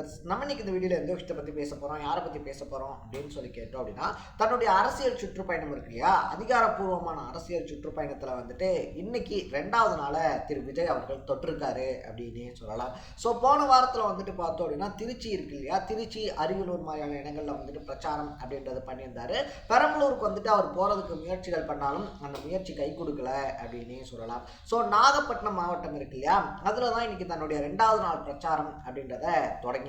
Viewers நம்ம இன்னைக்கு இந்த வீடியோவில் எந்த விஷயத்தை பற்றி பேச போகிறோம் யாரை பற்றி பேச போகிறோம் அப்படின்னு சொல்லி கேட்டோம் அப்படின்னா தன்னுடைய அரசியல் சுற்றுப்பயணம் இருக்கு இல்லையா? அதிகாரப்பூர்வமான அரசியல் சுற்றுப்பயணத்தில் வந்துட்டு இன்னைக்கு ரெண்டாவது நாளை திரு விஜய் அவர்கள் தொட்டிருக்காரு அப்படின்னு சொல்லலாம். ஸோ போன வாரத்தில் வந்துட்டு பார்த்தோம் அப்படின்னா திருச்சி இருக்கு இல்லையா? திருச்சி அரியலூர் மாதிரியான இடங்களில் வந்துட்டு பிரச்சாரம் அப்படின்றது பண்ணியிருந்தாரு. பெரம்பலூருக்கு வந்துட்டு அவர் போகிறதுக்கு முயற்சிகள் பண்ணாலும் அந்த முயற்சி கை கொடுக்கல அப்படின்னே சொல்லலாம். ஸோ நாகப்பட்டினம் மாவட்டம் இருக்கு இல்லையா? அதில் தான் இன்னைக்கு தன்னுடைய ரெண்டாவது நாள் பிரச்சாரம் அப்படின்றத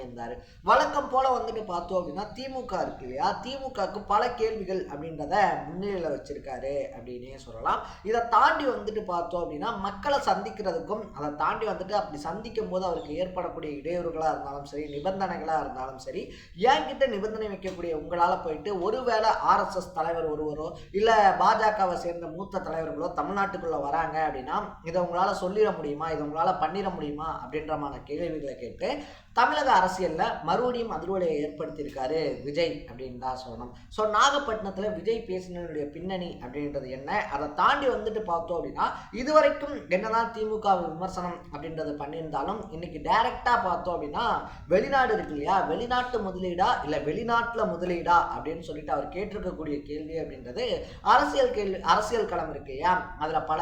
பண்ணியிருந்தாரு வழக்கம் போல வந்துட்டு பார்த்தோம் அப்படின்னா திமுக இருக்கு இல்லையா? திமுகவுக்கு பல கேள்விகள் அப்படின்றத முன்னிலையில் வச்சிருக்காரு அப்படின்னே சொல்லலாம். இதை தாண்டி வந்துட்டு பார்த்தோம் அப்படின்னா மக்களை சந்திக்கிறதுக்கும் அதை தாண்டி வந்துட்டு அப்படி சந்திக்கும் போது அவருக்கு ஏற்படக்கூடிய இடையூறுகளாக இருந்தாலும் சரி நிபந்தனைகளாக இருந்தாலும் சரி என்கிட்ட நிபந்தனை வைக்கக்கூடிய உங்களால் போயிட்டு ஒருவேளை ஆர்எஸ்எஸ் தலைவர் ஒருவரோ இல்லை பாஜகவை சேர்ந்த மூத்த தலைவர்களோ தமிழ்நாட்டுக்குள்ளே வராங்க அப்படின்னா இதை உங்களால் சொல்லிட முடியுமா? இதை உங்களால் பண்ணிட முடியுமா? அப்படின்றமான கேள்விகளை கேட்டு தமிழக அரசியலில் மறுபடியும் அதிர்வலையை ஏற்படுத்தியிருக்காரு விஜய் அப்படின்னு தான் சொல்லணும். ஸோ நாகப்பட்டினத்தில் விஜய் பேசினதுடைய பின்னணி அப்படின்றது என்ன? அதை தாண்டி வந்துட்டு பார்த்தோம் அப்படின்னா இதுவரைக்கும் என்னதான் திமுக விமர்சனம் அப்படின்றது பண்ணியிருந்தாலும் இன்னைக்கு டைரெக்டாக பார்த்தோம் அப்படின்னா வெளிநாடு இருக்கு இல்லையா? வெளிநாட்டு முதலீடா இல்லை வெளிநாட்டில் முதலீடா அப்படின்னு சொல்லிட்டு அவர் கேட்டிருக்கக்கூடிய கேள்வி அப்படின்றது அரசியல் கேள்வி அரசியல் களம் இருக்கு இல்லையா? அதில் பல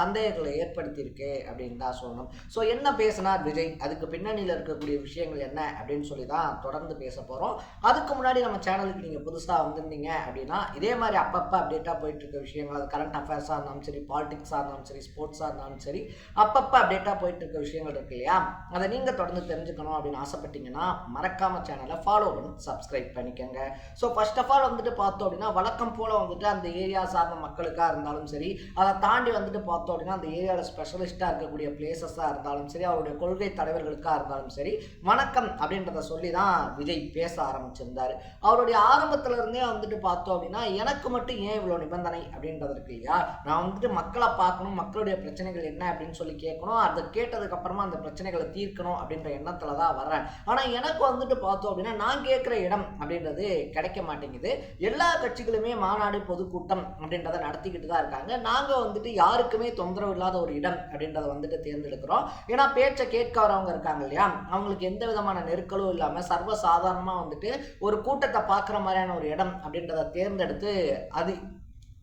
சந்தேகங்களை ஏற்படுத்தியிருக்கு அப்படின்னு தான் சொல்லணும். ஸோ என்ன பேசினார் விஜய்? அதுக்கு பின்னணியில் இருக்கக்கூடிய விஷயங்கள் என்ன அப்படின்னு சொல்லி தான் தொடர்ந்து பேச போகிறோம் அதுக்கு முன்னாடி நம்ம சேனலுக்கு நீங்கள் புதுசாக வந்திருந்தீங்க அப்படின்னா இதே மாதிரி அப்பப்போ அப்டேட்டாக போயிட்டு இருக்க விஷயங்கள் அது கரண்ட் அஃபேர்ஸாக இருந்தாலும் சரி பாலிடிக்ஸாக இருந்தாலும் சரி ஸ்போர்ட்ஸாக இருந்தாலும் சரி அப்பப்போ அப்டேட்டாக போயிட்டு இருக்க விஷயங்கள் இருக்கு இல்லையா? அதை நீங்கள் தொடர்ந்து தெரிஞ்சுக்கணும் அப்படின்னு ஆசைப்பட்டீங்கன்னா மறக்காம சேனலை ஃபாலோ பண்ணி சப்ஸ்கிரைப் பண்ணிக்கோங்க. ஸோ ஃபர்ஸ்ட் ஆஃப் ஆல் வந்துட்டு பார்த்தோம் அப்படின்னா வழக்கம் போல் வந்துட்டு அந்த ஏரியா சார்ந்த மக்களுக்காக இருந்தாலும் சரி அதை தாண்டி வந்துட்டு பார்த்தோம் அப்படின்னா அந்த ஏரியாவில் ஸ்பெஷலிஸ்ட்டாக இருக்கக்கூடிய பிளேசஸாக இருந்தாலும் சரி அவருடைய கொள்கை தலைவர்களுக்காக இருந்தாலும் சரி வணக்கம் அப்படின்றத சொல்லி தான் விஜய் பேச ஆரம்பிச்சிருந்தாரு. அவருடைய ஆரம்பத்துல இருந்தே வந்துட்டு பார்த்தோம் அப்படின்னா எனக்கு மட்டும் ஏன் இவ்வளோ நிபந்தனை அப்படின்றது இருக்கு இல்லையா? நான் வந்துட்டு மக்களை பார்க்கணும் மக்களுடைய பிரச்சனைகள் என்ன அப்படின்னு சொல்லி கேட்கணும் அதை கேட்டதுக்கு அப்புறமா அந்த பிரச்சனைகளை தீர்க்கணும் அப்படின்ற எண்ணத்தில் தான் வர்றேன். ஆனால் எனக்கு வந்துட்டு பார்த்தோம் அப்படின்னா நான் கேட்குற இடம் அப்படின்றது கிடைக்க மாட்டேங்குது. எல்லா கட்சிகளுமே மாநாடு பொதுக்கூட்டம் அப்படின்றத நடத்திக்கிட்டு தான் இருக்காங்க. நாங்கள் வந்துட்டு யாருக்குமே தொந்தரவு இல்லாத ஒரு இடம் அப்படின்றத வந்துட்டு தேர்ந்தெடுக்கிறோம். ஏன்னா பேச்சை கேட்க வரவங்க இருக்காங்க இல்லையா? அவங்களுக்கு எந்த விதமான நெருக்கலும் இல்லாமல் சர்வ சாதாரணமாக வந்துட்டு ஒரு கூட்டத்தை பார்க்குற மாதிரியான ஒரு இடம் அப்படின்றத தேர்ந்தெடுத்து அது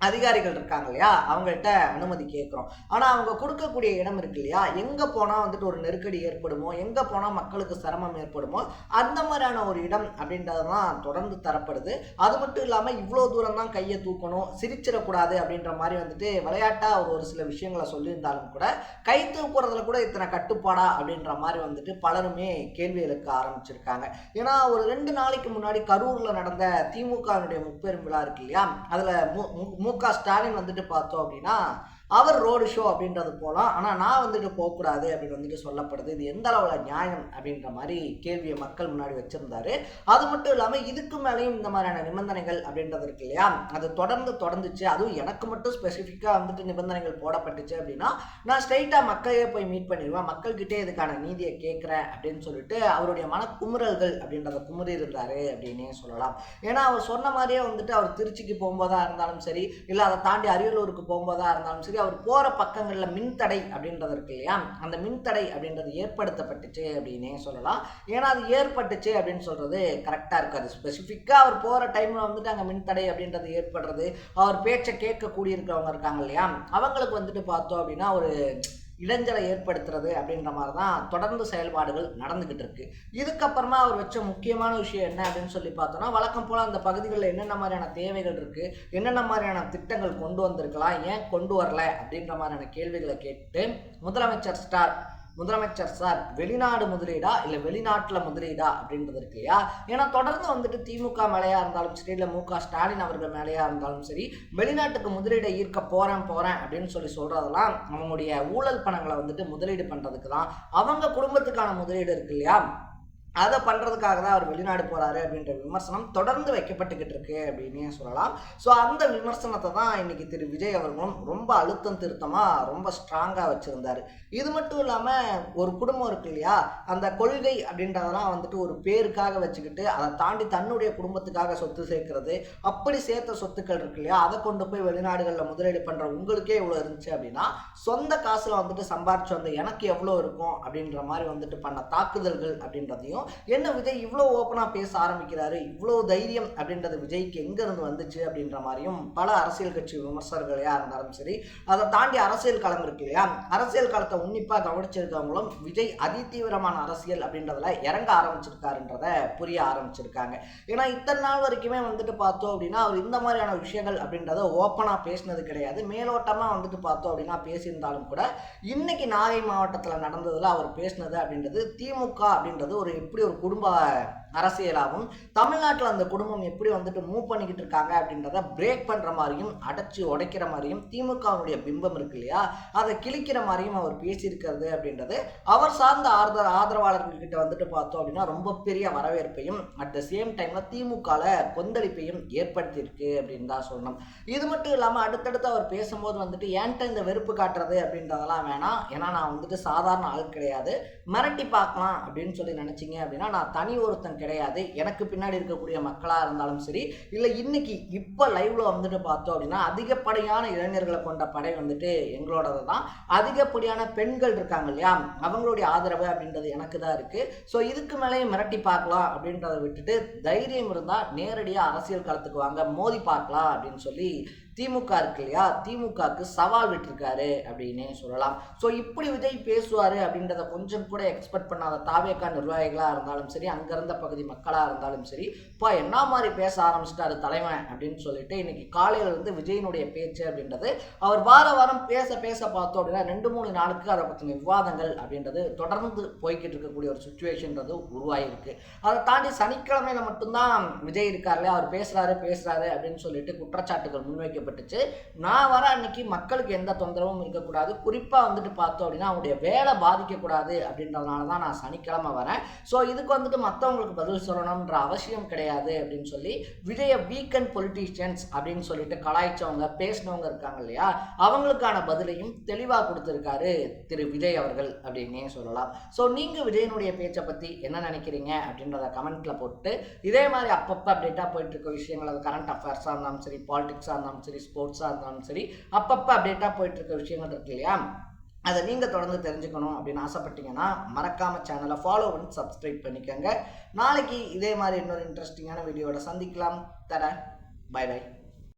அதிகாரிகள் இருக்காங்க இல்லையா? அவங்கள்ட்ட அனுமதி கேட்குறோம். ஆனால் அவங்க கொடுக்கக்கூடிய இடம் இருக்கு இல்லையா? எங்கே போனால் வந்துட்டு ஒரு நெருக்கடி ஏற்படுமோ? எங்கே போனால் மக்களுக்கு சிரமம் ஏற்படுமோ? அந்த மாதிரியான ஒரு இடம் அப்படின்றது தான் தொடர்ந்து தரப்படுது. அது மட்டும் இல்லாமல் இவ்வளோ தூரம் தான் கையை தூக்கணும் சிரிச்சிடக்கூடாது அப்படின்ற மாதிரி வந்துட்டு விளையாட்டாக அவர் ஒரு சில விஷயங்களை சொல்லியிருந்தாலும் கூட கை தூக்குறதுல கூட இத்தனை கட்டுப்பாடா அப்படின்ற மாதிரி வந்துட்டு பலருமே கேள்வி எழுக்க ஆரம்பிச்சிருக்காங்க. ஏன்னா ஒரு ரெண்டு நாளைக்கு முன்னாடி கரூரில் நடந்த திமுகவினுடைய முப்பெரும் விழா இருக்கு இல்லையா? அதில் மு க ஸ்டாலின் வந்துட்டு பார்த்தோம் அப்படின்னா அவர் ரோடு ஷோ அப்படின்றது போகலாம் ஆனால் நான் வந்துட்டு போகக்கூடாது அப்படின்னு வந்துட்டு சொல்லப்படுது. இது எந்த அளவில் நியாயம் அப்படின்ற மாதிரி கேள்வியை மக்கள் முன்னாடி வச்சுருந்தாரு. அது மட்டும் இல்லாமல் இதுக்கு மேலேயும் இந்த மாதிரியான நிபந்தனைகள் அப்படின்றது இருக்கு இல்லையா? அது தொடர்ந்து தொடர்ந்துச்சு. அதுவும் எனக்கு மட்டும் ஸ்பெசிஃபிக்காக வந்துட்டு நிபந்தனைகள் போடப்பட்டுச்சு அப்படின்னா நான் ஸ்ட்ரைட்டாக மக்களையே போய் மீட் பண்ணிடுவேன். மக்கள்கிட்டே இதுக்கான நீதியை கேட்குறேன் அப்படின்னு சொல்லிட்டு அவருடைய மன குமுறல்கள் அப்படின்றத குமுறி இருந்தார் அப்படின்னே சொல்லலாம். ஏன்னா அவர் சொன்ன மாதிரியே வந்துட்டு அவர் திருச்சிக்கு போகும்போதா இருந்தாலும் சரி இல்லை அதை தாண்டி அரியலூருக்கு போகும்போதா இருந்தாலும் சரி அவர் போகிற பக்கங்களில் மின்தடை அப்படின்றது இருக்கு இல்லையா? அந்த மின்தடை அப்படின்றது ஏற்படுத்தப்பட்டுச்சு அப்படின்னே சொல்லலாம். ஏன்னா அது ஏற்பட்டுச்சு அப்படின்னு சொல்கிறது கரெக்டாக இருக்காது. ஸ்பெசிஃபிக்காக அவர் போகிற டைமில் வந்துட்டு அங்கே மின்தடை அப்படின்றது ஏற்படுறது அவர் பேச்சை கேட்க கூடியிருக்கிறவங்க இருக்காங்க இல்லையா? அவங்களுக்கு வந்துட்டு பார்த்தோம் அப்படின்னா ஒரு இடைஞ்சலை ஏற்படுத்துறது அப்படின்ற மாதிரி தான் தொடர்ந்து செயல்பாடுகள் நடந்துக்கிட்டு இருக்கு. இதுக்கப்புறமா அவர் வச்ச முக்கியமான விஷயம் என்ன அப்படின்னு சொல்லி பார்த்தோம்னா வழக்கம் போல் அந்த பகுதிகளில் என்னென்ன மாதிரியான தேவைகள் இருக்குது என்னென்ன மாதிரியான திட்டங்கள் கொண்டு வந்திருக்கலாம் ஏன் கொண்டு வரல அப்படின்ற மாதிரியான கேள்விகளை கேட்டு முதலமைச்சர் ஸ்டார் முதலமைச்சர் சார் வெளிநாடு முதலீடா இல்லை வெளிநாட்டில் முதலீடா அப்படின்றது இருக்கு இல்லையா? ஏன்னா தொடர்ந்து வந்துட்டு திமுக மேலேயா இருந்தாலும் சரி இல்லை மு க ஸ்டாலின் அவர்கள் மேலேயா இருந்தாலும் சரி வெளிநாட்டுக்கு முதலீடை ஈர்க்க போகிறேன் போகிறேன் அப்படின்னு சொல்லி சொல்கிறதெல்லாம் அவங்களுடைய ஊழல் பணங்களை வந்துட்டு முதலீடு பண்ணுறதுக்கு தான் அவங்க குடும்பத்துக்கான முதலீடு இருக்கு இல்லையா? அதை பண்ணுறதுக்காக தான் அவர் வெளிநாடு போகிறாரு அப்படின்ற விமர்சனம் தொடர்ந்து வைக்கப்பட்டுக்கிட்டு இருக்கு அப்படின்னே சொல்லலாம். ஸோ அந்த விமர்சனத்தை தான் இன்னைக்கு திரு விஜய் அவர்களும் ரொம்ப அழுத்தம் திருத்தமாக ரொம்ப ஸ்ட்ராங்காக வச்சுருந்தார். இது மட்டும் இல்லாமல் ஒரு குடும்பம் இருக்கு இல்லையா? அந்த கொள்கை அப்படின்றதெல்லாம் வந்துட்டு ஒரு பேருக்காக வச்சுக்கிட்டு அதை தாண்டி தன்னுடைய குடும்பத்துக்காக சொத்து சேர்க்கறது அப்படி சேர்த்த சொத்துக்கள் இருக்கு இல்லையா? அதை கொண்டு போய் வெளிநாடுகளில் முதலீடு பண்ணுற உங்களுக்கே இவ்வளோ இருந்துச்சு அப்படின்னா சொந்த காசில் வந்துட்டு சம்பாரிச்சு வந்த எனக்கு எவ்வளோ இருக்கும் அப்படின்ற மாதிரி வந்துட்டு பண்ண தாக்குதல்கள் அப்படின்றதையும் என்ன விஜய் இவ்வளோ ஓப்பனாக பேச ஆரம்பிக்கிறாரு? இவ்வளோ தைரியம் அப்படின்றது விஜய்க்கு எங்கேருந்து வந்துச்சு அப்படின்ற மாதிரியும் பல அரசியல் கட்சி விமர்சகர்களையாக இருந்தாலும் சரி அதை தாண்டி அரசியல் களம் இருக்கு இல்லையா? அரசியல் களத்தை உன்னிப்பாக கவனிச்சிருக்கவங்களும் விஜய் அதிதீவிரமான அரசியல் அப்படின்றதுல இறங்க ஆரம்பிச்சிருக்காருன்றத புரிய ஆரம்பிச்சிருக்காங்க. ஏன்னா இத்தனை நாள் வரைக்குமே வந்துட்டு பார்த்தோம் அப்படின்னா அவர் இந்த மாதிரியான விஷயங்கள் அப்படின்றத ஓப்பனாக பேசினது கிடையாது. மேலோட்டமாக வந்துட்டு பார்த்தோம் அப்படின்னா பேசியிருந்தாலும் கூட இன்னைக்கு நாகை மாவட்டத்தில் நடந்ததில் அவர் பேசினது அப்படின்றது திமுக அப்படின்றது ஒரு எப்படி ஒரு குடும்ப அரசியலாகவும் தமிழ்நாட்டில் அந்த குடும்பம் எப்படி வந்துட்டு மூவ் பண்ணிக்கிட்டு இருக்காங்க அப்படின்றத பிரேக் பண்ணுற மாதிரியும் அடைச்சி உடைக்கிற மாதிரியும் திமுகவுடைய பிம்பம் இருக்கு இல்லையா? அதை கிழிக்கிற மாதிரியும் அவர் பேசியிருக்கிறது அப்படின்றது அவர் சார்ந்த ஆதர ஆதரவாளர்கள் கிட்ட வந்துட்டு பார்த்தோம் அப்படின்னா ரொம்ப பெரிய வரவேற்பையும் அட் த சேம் டைமில் திமுகவில் கொந்தளிப்பையும் ஏற்படுத்தியிருக்கு அப்படின்னு தான் சொல்லணும். இது மட்டும் இல்லாமல் அடுத்தடுத்து அவர் பேசும்போது வந்துட்டு ஏன்ட்ட இந்த வெறுப்பு காட்டுறது? அப்படின்றதெல்லாம் வேணாம். ஏன்னா நான் வந்துட்டு சாதாரண ஆள் கிடையாது. மிரட்டி பார்க்கலாம் அப்படின்னு சொல்லி நினச்சிங்க அப்படின்னா நான் தனி ஒருத்தன் கிடையாது. எனக்கு பின்னாடி இருக்கக்கூடிய மக்களாக இருந்தாலும் சரி இல்லை இன்னைக்கு இப்போ லைவ்ல வந்துட்டு பார்த்தோம் அப்படின்னா அதிகப்படியான இளைஞர்களை கொண்ட படை வந்துட்டு எங்களோடது தான் அதிகப்படியான பெண்கள் இருக்காங்க இல்லையா? அவங்களுடைய ஆதரவு அப்படின்றது எனக்கு தான் இருக்கு. ஸோ இதுக்கு மேலேயும் மிரட்டி பார்க்கலாம் அப்படின்றத விட்டுட்டு தைரியம் இருந்தால் நேரடியாக அரசியல் களத்துக்கு வாங்க மோதி பார்க்கலாம் அப்படின்னு சொல்லி திமுக இருக்கு இல்லையா? திமுகவுக்கு சவால் விட்டுருக்காரு அப்படின்னே சொல்லலாம். ஸோ இப்படி விஜய் பேசுவார் அப்படின்றத கொஞ்சம் கூட எக்ஸ்பெக்ட் பண்ணாத தாவேக்கா நிர்வாகிகளாக இருந்தாலும் சரி அங்கே இருந்த பகுதி மக்களாக இருந்தாலும் சரி இப்போ என்ன மாதிரி பேச ஆரம்பிச்சிட்டாரு தலைவன்? அப்படின்னு சொல்லிட்டு இன்னைக்கு காலையில் இருந்து விஜயினுடைய பேச்சு அப்படின்றது அவர் வார வாரம் பேச பேச பார்த்தோம் அப்படின்னா ரெண்டு மூணு நாளுக்கு அதை பற்றின விவாதங்கள் அப்படின்றது தொடர்ந்து போய்கிட்டு இருக்கக்கூடிய ஒரு சுச்சுவேஷன்றது உருவாகிருக்கு அதை தாண்டி சனிக்கிழமையில மட்டும்தான் விஜய் இருக்காருல்ல அவர் பேசுகிறாரு பேசுகிறாரு அப்படின்னு சொல்லிட்டு குற்றச்சாட்டுகள் முன்வைக்கப்பட்டுச்சு நான் வர அன்னைக்கு மக்களுக்கு எந்த தொந்தரவும் இருக்கக்கூடாது. குறிப்பாக வந்துட்டு பார்த்தோம் அப்படின்னா அவங்களுடைய வேலை பாதிக்கக்கூடாது அப்படின்றதுனால தான் நான் சனிக்கிழமை வரேன். ஸோ இதுக்கு வந்துட்டு மற்றவங்களுக்கு பதில் சொல்லணும்ன்ற அவசியம் கிடையாது அப்படின்னு சொல்லி விஜய வீக்கெண்ட் பொலிட்டீஷியன்ஸ் அப்படின்னு சொல்லிட்டு கலாய்ச்சவங்க பேசினவங்க இருக்காங்க இல்லையா? அவங்களுக்கான பதிலையும் தெளிவாக கொடுத்துருக்காரு திரு விஜய் அவர்கள் அப்படின்னே சொல்லலாம். ஸோ நீங்கள் விஜயனுடைய பேச்சை பற்றி என்ன நினைக்கிறீங்க அப்படின்றத கமெண்ட்டில் போட்டு இதே மாதிரி அப்பப்போ அப்டேட்டாக போயிட்டு இருக்க விஷயங்கள் அது கரண்ட் அஃபேர்ஸாக இருந்தாலும் சரி பாலிடிக்ஸாக இருந்தாலும் சரி சரி ஸ்போர்ட்ஸாக இருந்தாலும் சரி அப்பப்போ அப்டேட்டாக போயிட்டு இருக்க விஷயங்கள் இருக்கு இல்லையா? அதை நீங்கள் தொடர்ந்து தெரிஞ்சுக்கணும் அப்படின்னு ஆசைப்பட்டீங்கன்னா மறக்காமல் சேனலை ஃபாலோ பண்ணி சப்ஸ்கிரைப் பண்ணிக்கோங்க. நாளைக்கு இதே மாதிரி இன்னொரு இன்ட்ரெஸ்டிங்கான வீடியோட சந்திக்கலாம். தர பை பை